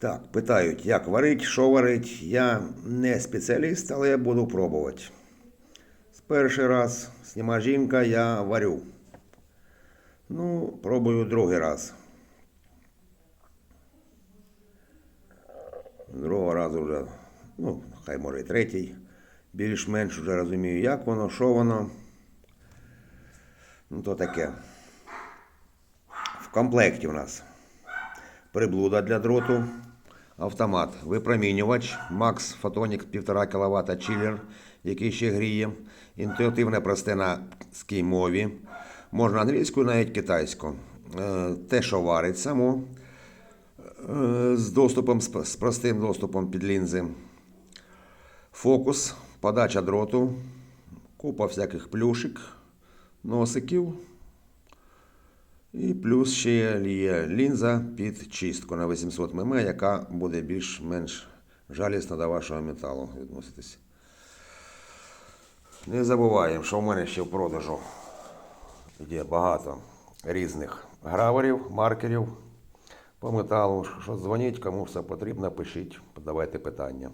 Так, питають, як варить, що варить. Я не спеціаліст, але я буду пробувати. З перший раз сніма жінка, я варю. Ну, пробую другий раз. Другого разу вже, ну, хай може і третій. Більш-менш вже розумію, як воно, що воно. Ну, то таке. В комплекті у нас приблуда для дроту, автомат, випромінювач, Max Photonic 1,5 кВт чилер, який ще гріє, інтуїтивне просте на англійській мові, можна англійською, навіть китайською. Е, Те, що варить само, е, з доступом, з простим доступом під лінзи. Фокус, подача дроту, купа всяких плюшек, носиків. І плюс ще є лінза під чистку на 800 мм, яка буде більш-менш жалісна до вашого металу відноситись. Не забуваємо, що в мене ще в продажу є багато різних граверів, маркерів по металу. Що дзвоніть, кому все потрібно, пишіть, подавайте питання.